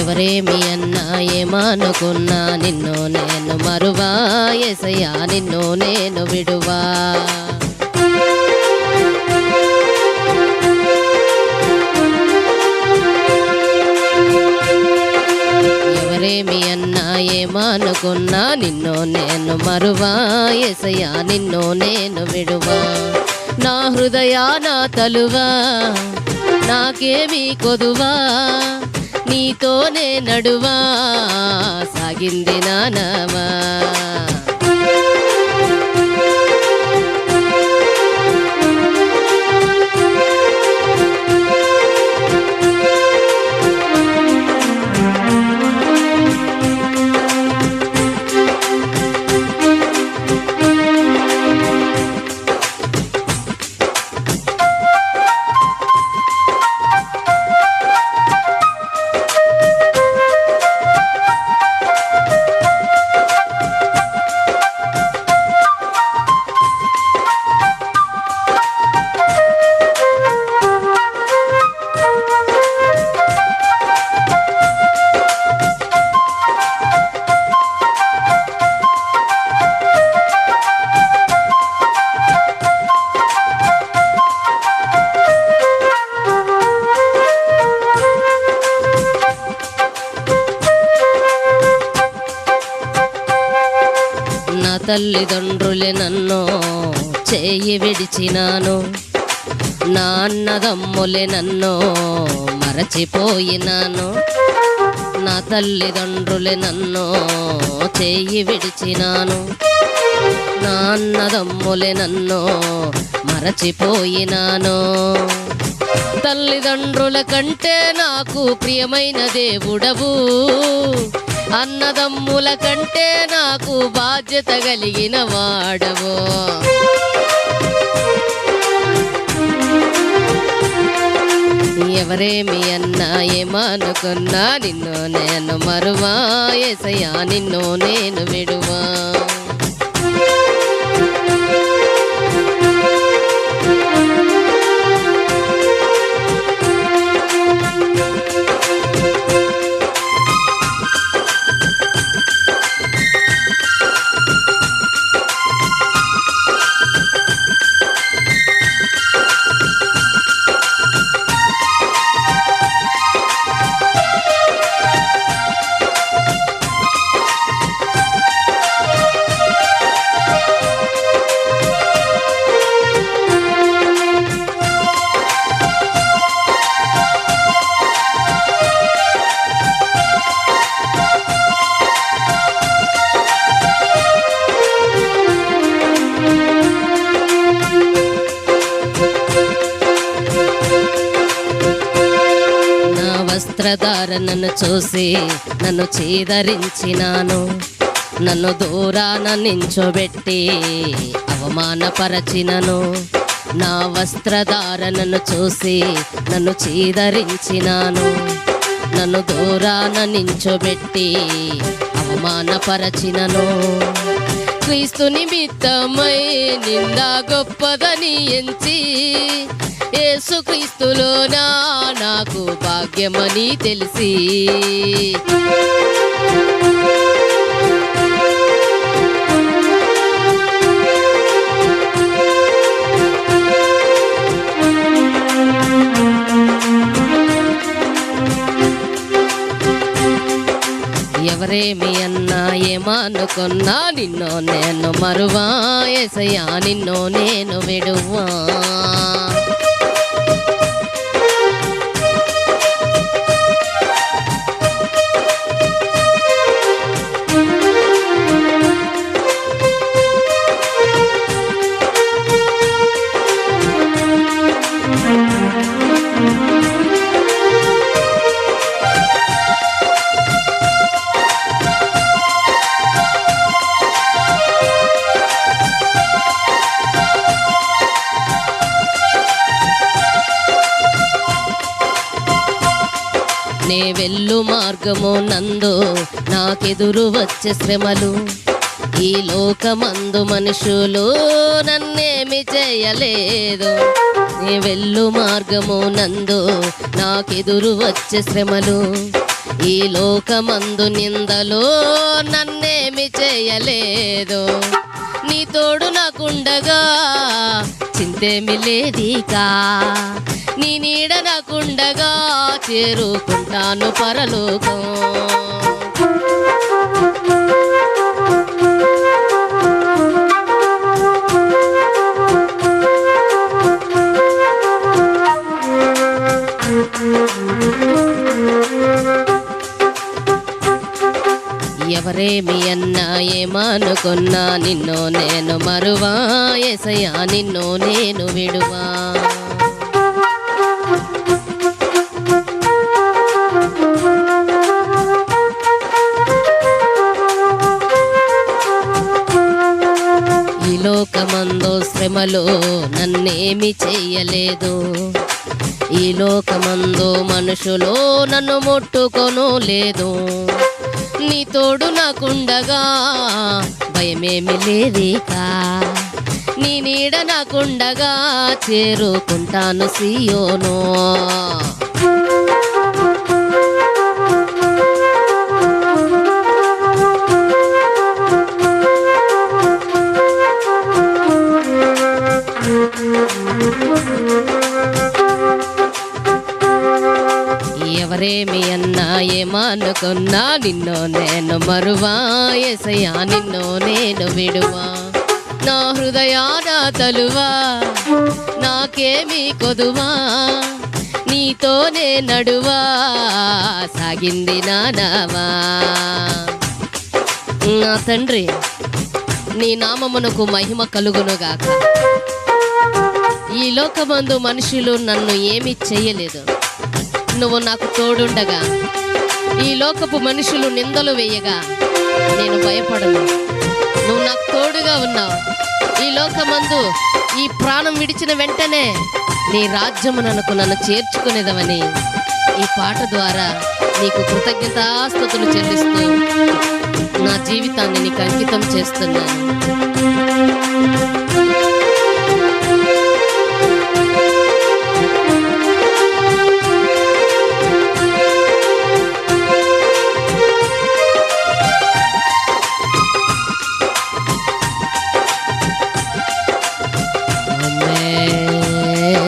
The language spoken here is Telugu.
ఎవరేమి అన్నా ఏమనుకున్నా నిన్ను నేను మరువా? ఎసయ్యా నిన్ను నేను విడువా? ఎవరేమి ఏమనుకున్నా నిన్ను నేను మరువా? ఎసయా నిన్ను నేను విడువా? నా హృదయా నా తలువా? నాకేమీ కొదువా? నీతోనే నడువా? సాగింది నానవా? నా తల్లిదండ్రులే నన్ను చేయి విడిచినాను. నా అన్నదమ్ములే నన్ను మరచిపోయినాను. నా తల్లిదండ్రులే నన్ను చేయి విడిచినాను. నా అన్నదమ్ములే నన్ను మరచిపోయినాను. తల్లిదండ్రుల కంటే నాకు ప్రియమైన దేవుడవు. అన్నదమ్ముల కంటే నాకు బాధ్యత కలిగిన వాడవో. ఎవరేమి అన్నా ఏమనుకున్నా నిన్ను నేను మరువా ఎసయా నిన్ను నేను విడువా. వస్త్రధార వస్త్రధారణను చూసి నన్ను చీదరించినాను. నన్ను దూరాన నించోబెట్టి అవమానపరచినను. నా వస్త్రధారణను చూసి నన్ను చీదరించినాను. నన్ను దూరాన నించోబెట్టి అవమానపరచినను. క్రీస్తు నిమిత్తమై నింద గొప్పదని ఎంచి యేసుక్రీస్తులోనా నాకు భాగ్యమని తెలిసి. ఎవరేమి ఏమనుకున్నా నిన్ను నేను మరువా ఎసయా నిన్ను నేను విడువా. నే వెళ్ళు మార్గము నందు. నాకెదురు వచ్చే శ్రమలు ఈ లోకమందు మనుషులు నన్నేమి చేయలేదు. నీ వెళ్ళు మార్గము నందు. నాకెదురు వచ్చే శ్రమలు ఈ లోకమందు నిందలు నన్నేమి చేయలేదు. నీ తోడు నాకుండగా చింతేమి లేదికా. నీ నీడ నాకుండగా చేరుకుంటాను పరలోకం. ఎవరేమి అన్నా ఏమనుకున్నా నిన్ను నేను మరువా. ఎసయా నిన్ను నేను విడువా. లోకమందు నన్నేమి చెయ్యలేదు ఈ లోకమందు మనుషులు నన్ను ముట్టుకొను లేదు. నీ తోడు నాకుండగా భయమేమి లేదికా నీ నీడ నాకుండగా చేరుకుంటాను సీయోనో. ఎవరేమి అన్నా ఏమనుకున్నా నిన్ను నేను మరువా? ఎసయా నిన్ను నేను విడువా? నా హృదయాన తలువా? నాకేమి కొదువా? నీతోనే నడువా? సాగింది నానవా? నా తండ్రి నీ నామమునకు మహిమ కలుగునుగాక. ఈ లోకమందు మనుషులు నన్ను ఏమీ చేయలేదు. నువ్వు నాకు తోడుండగా. ఈ లోకపు మనుషులు నిందలు వేయగా. నేను భయపడను. నువ్వు నాకు తోడుగా ఉన్నావు. ఈ లోకమందు ఈ ప్రాణం విడిచిన వెంటనే నీ రాజ్యమునకు నన్ను చేర్చుకునేదవని ఈ పాట ద్వారా నీకు కృతజ్ఞతాస్థుతులు చెల్లిస్తూ నా జీవితాన్ని నీకు అంకితం చేస్తున్నాను.